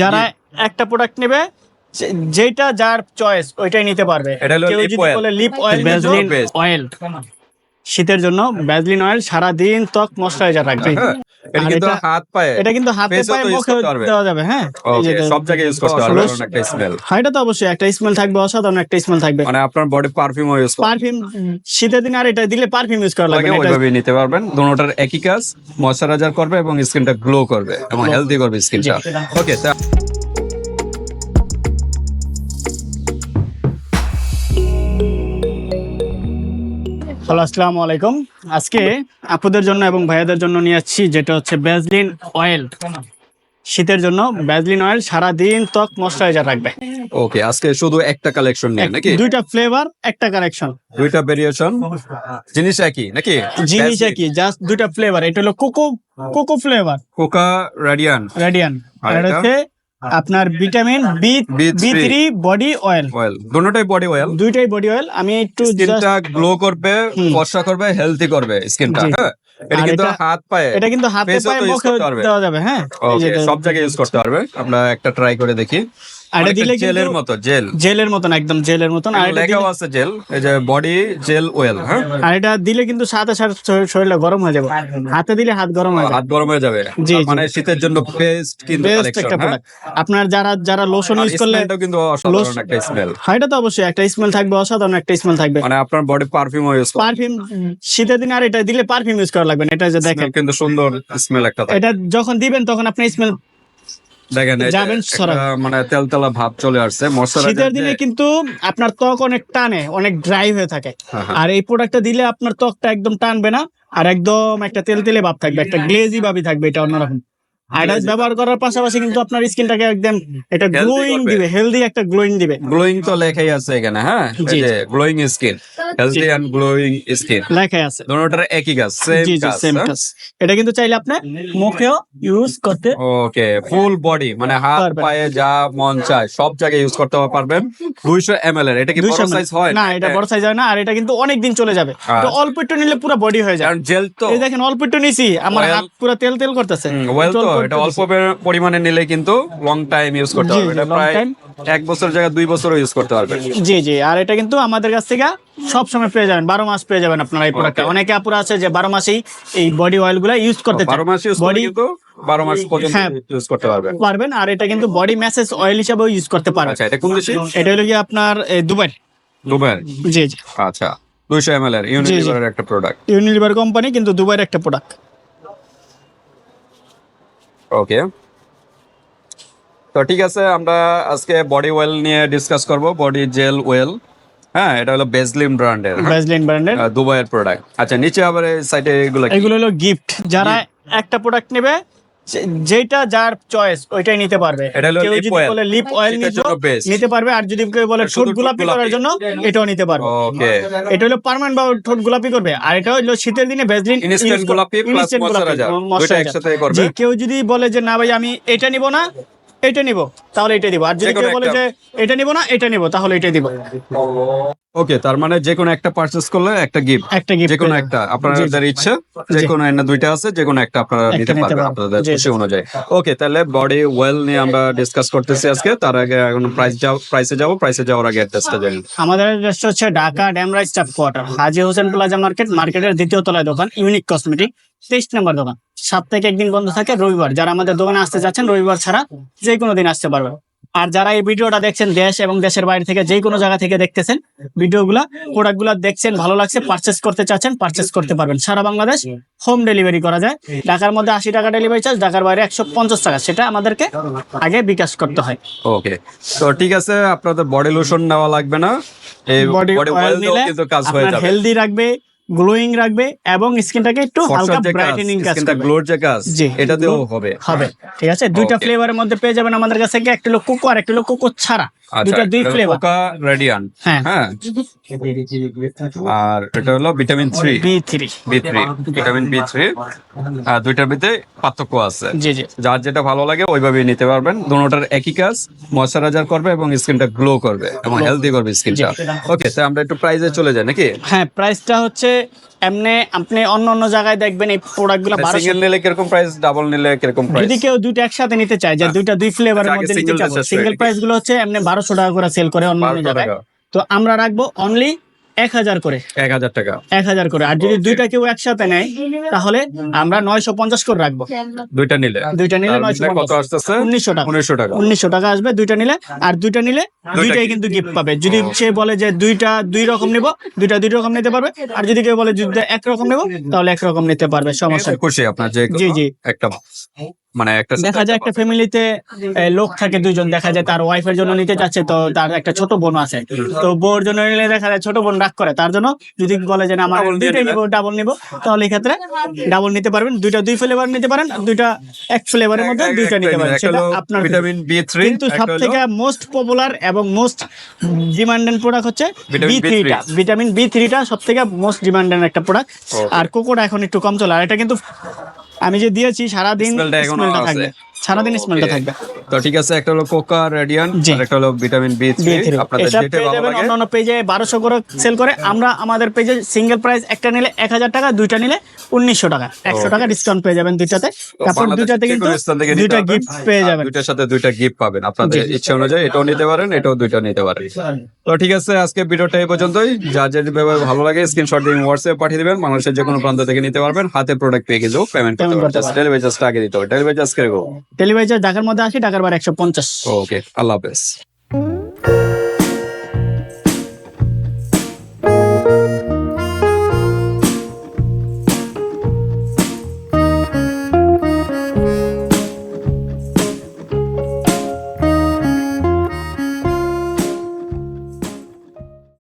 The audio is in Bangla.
যারা একটা প্রোডাক্ট নেবে যেটা যার চয়েস ওইটাই নিতে পারবে। এটা হলো লিপ অয়েল অয়েল শীতের জন্য ভ্যাসলিন অয়েল সারা দিন ত্বক ময়শ্চারাইজার রাখবে। হ্যাঁ, এটা কিন্তু হাত পায়ে এটা কিন্তু হাতে পায়ে মুখে দেওয়া যাবে হ্যাঁ? এই ওকে যে- সব জায়গায় ইউজ করতে পারবে একটা স্মেল হ্যাঁ এটা তো অবশ্যই একটা স্মেল থাকবে অসাধারণ একটা স্মেল থাকবে। মানে আপনার বডি ইউজ পারফিউম শীতের দিনে আর এটা দিলে পারফিউম ইউজ করা লাগবে না, ওইভাবে নিতে পারবেন। দুটোটার একই কাজ ময়শ্চারাইজার করবে এবং স্কিনটা গ্লো করবে এবং হেলদি করবে স্কিনটা ওকে হ্যালো আসসালামু আলাইকুম। আজকে আপুদের জন্য এবং ভাইয়াদের জন্য নিয়ে আসছি যেটা হচ্ছে ব্যাজলিন অয়েল শীতের জন্য ব্যাজলিন অয়েল সারা দিন ত্বক ময়শ্চারাইজার রাখবে। ওকে আজকে শুধু একটা কালেকশন নিয়ে নাকি? দুইটা ফ্লেভার একটা কালেকশন দুইটা ভেরিয়েশন জিনিস একই নাকি? জিনিস একই জাস্ট দুইটা ফ্লেভার এটা হলো কোকো কোকো ফ্লেভার কোকা রাডিয়ান রেডিয়ান আর? হচ্ছে আপনার vitamin B B three body oil oil দুটোটাই body oil দুইটাই বডি অয়েল আমি একটু স্কিনটা গ্লো করবে ফর্সা করবে হেলদি করবে স্কিনটা হ্যাঁ? এটা কিন্তু হাত পায়ে এটা কিন্তু হাতে পায়ে মুখে। দেওয়া যাবে হ্যাঁ? সব জায়গায় ইউজ করতে পারবে। আমরা একটা ট্রাই করে দেখি। এটা দিলে জেলের মতো জেল। জেলের মতন একদম জেলের মতন। আর এটা লেখাও আছে জেল এই যে বডি জেল অয়েল হ্যাঁ? আর এটা দিলে কিন্তু সাথে সাথে শরীরটা গরম হয়ে যাবে। হাতে দিলে হাত গরম হয়ে যাবে। হাত গরম হয়ে যাবে। মানে শীতের জন্য বেস্ট কিন্তু কালেকশন হ্যাঁ? আপনার যারা যারা লোশন ইউজ করলে স্মেলটাও কিন্তু অসাধারণ একটা স্মেল হ্যাঁ এটা তো অবশ্যই একটা স্মেল থাকবে অসাধারণ একটা স্মেল থাকবে। মানে আপনার বডি পারফিউমও ইউজ পারফিউম শীতের দিনে আর এটা দিলে পারফিউম ইউজ করা লাগবে না এটা যে দেখেন। কিন্তু সুন্দর স্মেল একটা এটা যখন দিবেন তখন আপনি স্মেল দেখেন। মানে তেলতেলা ভাব চলে আসছে মশলা শীতের দিনে কিন্তু আপনার ত্বক অনেক টানে অনেক ড্রাই হয়ে থাকে হ্যাঁ, হ্যাঁ। আর এই প্রোডাক্টটা দিলে আপনার ত্বকটা একদম টানবে না আর একদম একটা তেল তেলে ভাব থাকবে একটা গ্লেজি ভাবই থাকবে এটা অন্যরকম আর ব্যবহার করার পাশাপাশি কিন্তু আপনার স্কিনটাকে একদম এটা গ্লোয়িং দিবে হেলদি একটা গ্লোয়িং দিবে। গ্লোয়িং তো লেখাই আছে এখানে হ্যাঁ? Glowing skin healthy and glowing skin লেখাই আছে। দুটোটার একই কাজ সেম কাজ সেম হ্যাঁ? কাজ। এটা কিন্তু চাইলে আপনি মুখেও ইউজ করতে ওকে ফুল বডি মানে হাত পায়ে যা মন চায় সব জায়গায় ইউজ করতে পারবেন। দুইশো এম এর এটা কি বড় সাইজ হয়? না এটা বড় সাইজ হয় না আর এটা কিন্তু অনেক দিন চলে যাবে। হ্যাঁ। তো অল্প একটু নিলে পুরো বডি হয়ে যায়। কারণ জেল তো। এই দেখেন অল্প একটু নিছি আমার হাত পুরো তেল তেল করতেছে। ওয়েল তো এটা অল্প পরিমাণে নিলে কিন্তু লং টাইম ইউজ করতে পারবে। এটা প্রায় এক বছর জায়গায় দুই বছরও ইউজ করতে পারবে। জি জি আর এটা কিন্তু আমাদের কাছ থেকে সব সময় পেয়ে যাবেন বারো মাস পেয়ে যাবেন আপনারা এই প্রোডাক্টটা অনেকে আপুরা আছে যে বারো মাসেই এই বডি অয়েলগুলা ইউজ করতে চায়। বারো মাস ইউজ বডি কিন্তু বারো মাস পর্যন্ত হ্যাঁ। ইউজ করতে পারবে। পারবেন আর এটা কিন্তু বডি ম্যাসেজ অয়েল হিসাবেও ইউজ করতে পারবেন। আচ্ছা এটা কোন দেশে? এটা হলো কি আপনার দুবাই। দুবাই? জি জি। আচ্ছা দুইশো এম এল এর ইউনিলিভারের একটা প্রোডাক্ট ইউনিলিভার কোম্পানি কিন্তু দুবাইয়ের একটা প্রোডাক্ট ওকে তো ঠিক আছে আমরা আজকে বডি ওয়েল নিয়ে ডিসকাস করব। বডি জেল ওয়েল হ্যাঁ এটা হলো বেজলিম ব্র্যান্ডের বেজলিন ব্র্যান্ডের দুবাইয়ের প্রোডাক্ট আচ্ছা নিচে আবার সাইডে এগুলো এগুলো হলো গিফট যারা একটা প্রোডাক্ট নেবে যেটা যার চয়েস ওইটাই নিতে পারবে। এটা কেউ যদি বলে লিপ অয়েল নিতে পারবে আর যদি কেউ বলে ঠোঁট গোলাপি করার জন্য এটাও নিতে পারবে। এটা হলো পার্মানেন্ট বা ঠোঁট গোলাপি করবে আর এটা হলো শীতের দিনে ভেজলিন ইনস্ট্যান্ট গোলাপি প্লাস। কেউ যদি বলে যে না ভাই আমি এটা নিব না এটা নিব তাহলে এটা দিব। আর যদি কেউ বলে যে এটা নিব না এটা নিব তাহলে এটা দিব। ওকে তার মানে যে কোনো একটা পারচেজ করলে একটা গিফট একটা গিফট যে কোনো একটা আপনাদের ইচ্ছা যে কোনো একটা দুইটা আছে যে কোনো একটা আপনারা নিতে পারবেন। আপনাদের খুশি অনুযায়ী। ওকে তাহলে বডি ওয়েল নিয়ে আমরা ডিসকাস করতেছি আজকে। তার আগে এখন প্রাইস যাও প্রাইসে যাব প্রাইসে যাওয়ার আগে অ্যাড্রেসটা জানি। আমাদের অ্যাড্রেসটা হচ্ছে Dhaka Dhamrai staff quarter Haji Hossain plaza market মার্কেটের দ্বিতীয় তলায় দোকান ইউনিক কসমেটিক তেইশ নম্বর দোকান। সপ্তাহে একদিন বন্ধ থাকে রবিবার। যারা আমাদের দোকানে আসতে যাচ্ছেন রবিবার ছাড়া যে কোনো দিন আসতে পারবেন। আর যারা এই ভিডিওটা দেখছেন দেশ এবং দেশের বাইরে থেকে যে কোনো জায়গা থেকে দেখতেছেন ভিডিওগুলা প্রোডাক্টগুলো দেখছেন ভালো লাগছে পারচেস করতে চাচ্ছেন পারচেস করতে পারবেন। সারা বাংলাদেশ হোম ডেলিভারি করা যায়। ঢাকার মধ্যে আশি টাকা ডেলিভারি চার্জ ঢাকার বাইরে একশো পঞ্চাশ টাকা। সেটা আমাদেরকে আগে বিকাশ করতে হয়। ওকে তো ঠিক আছে আপনাদের বডি লোশন নেওয়া লাগবে না। এই বডি বডি অয়েল কিন্তু কাজ হয়ে যাবে। হেলদি রাখবে গ্লোয়িং রাখবে এবং স্কিনটাকে একটু হালকা ব্রাইটেনিং কাজ কাজ স্কিনটা করবে। গ্লোর যে কাজ। এটাতেও হবে হবে ঠিক আছে দুইটা. ফ্লেভারের মধ্যে পেয়ে যাবেন আমাদের কাছে একটা হলো কোকো আর একটা হলো কোকো ছাড়া আচ্ছা দুই ফ্লেভার কোকা রেডিয়ান হ্যাঁ। হ্যাঁ। আর এটা হলো vitamin three B three B three vitamin B three আর দুইটার ভিতরে পার্থক্য আছে। জি জি। যার যেটা ভালো লাগে ওইভাবেই নিতে পারবেন। দুটোটার একই কাজ ময়শ্চারাইজার করবে এবং স্কিনটা গ্লো করবে এবং হেলদি করবে। স্কিনটা। ওকে তো আমরা একটু প্রাইজে চলে যাই নাকি? হ্যাঁ প্রাইসটা হচ্ছে এমনি আপনি অন্য অন্য জায়গায় দেখবেন এই প্রোডাক্টগুলো সিঙ্গেল নিলে কীরকম প্রাইস ডাবল নিলে কীরকম প্রাইস যদি কেউ দুইটা একসাথে নিতে চায় যে দুইটা দুই ফ্লেভারের আচ্ছা, মধ্যে নিতে করে সিঙ্গেল প্রাইসগুলো হচ্ছে এমনি বারোশো টাকা করে সেল করে অন্য অন্য জায়গায়। তো আমরা রাখব অনলি এক হাজার করে। এক হাজার টাকা। এক হাজার করে। আর যদি দুইটা কেউ একসাথে নেয় তাহলে আমরা নয়শো পঞ্চাশ করে রাখব। দুইটা নিলে। দুইটা নিলে নয়শো কত আসতেছে? উনিশশো টাকা। উনিশশো টাকা। উনিশশো টাকা আসবে দুইটা নিলে। আর দুইটা নিলে দুইটাই কিন্তু গিফট পাবে। যদি সে বলে যে দুইটা দুই রকম নিব দুইটা দুই রকম নিতে পারবে। আর যদি কেউ বলে দুইটা এক রকম নেব তাহলে এক রকম নিতে পারবে। সমস্যা খুশি আপনার যে জি, জি। একটা মানে একটা দেখা যায় একটা ফ্যামিলিতে লোক থাকে দুইজন দেখা যায় তার ওয়াইফের জন্য নিতে চাচ্ছে তো তার একটা ছোট বোন আছে। তো বউর জন্য নিলে দেখা যায় ছোট বোন রাগ করে তার জন্য যদি বলে যে আমার দুইটাই নিবে। ডাবল নিবো তাহলে এই ক্ষেত্রে ডাবল নিতে পারবেন দুইটা দুই ফ্লেভার নিতে পারেন দুইটা এক ফ্লেভারের মধ্যে দুইটা নিতে পারেন সেটা আপনার ভিটামিন বি থ্রি কিন্তু সব থেকে মোস্ট পপুলার এবং মোস্ট ডিমান্ডেড প্রোডাক্ট হচ্ছে বি Vitamin B3 থ্রিটা ভিটামিন বি থ্রিটা সব থেকে মোস্ট ডিমান্ডেড একটা প্রোডাক্ট আর কোকোটা এখন একটু কম চলে আর এটা কিন্তু আমি যে দিয়েছি সারাদিন স্মেলটা থাকবে। সারাদিন স্মেলটা থাকবে। তো ঠিক আছে একটা হলো কোকা রেডিয়ান আর একটা হলো ভিটামিন বি থ্রি আপনাদের যেটা ভালো লাগে। অন্যান্য পেজে বারোশো করে সেল করে। আমরা আমাদের পেজে সিঙ্গেল প্রাইস একটা নিলে এক হাজার টাকা দুইটা নিলে উনিশশো টাকা। একশো টাকা ডিসকাউন্ট পেয়ে যাবেন দুইটাতে। তারপর দুইটাতে যে কিন্তু দুইটা গিফট পেয়ে যাবেন। দুইটার সাথে দুইটা গিফট পাবেন। আপনাদের ইচ্ছা অনুযায়ী এটাও নিতে পারেন এটাও দুইটা নিতে পারেন। তো ঠিক আছে আজকে ভিডিওটা এই পর্যন্তই। যার যেটা যেভাবে ভালো লাগে স্ক্রিনশট দিয়ে হোয়াটসঅ্যাপ পাঠিয়ে দিবেন। বাংলাদেশের যে কোনো প্রান্ত থেকে নিতে পারবেন। হাতে প্রোডাক্ট পেয়ে গেলেও পেমেন্ট করতে পারবেন। ডেলিভারি চার্জটা আগে দিতে হবে। ডেলিভারি চার্জ করে চার্জ ঢাকার মধ্যে আসি ঢাকার বার একশো পঞ্চাশ। ওকে আল্লাহ হাফেজ।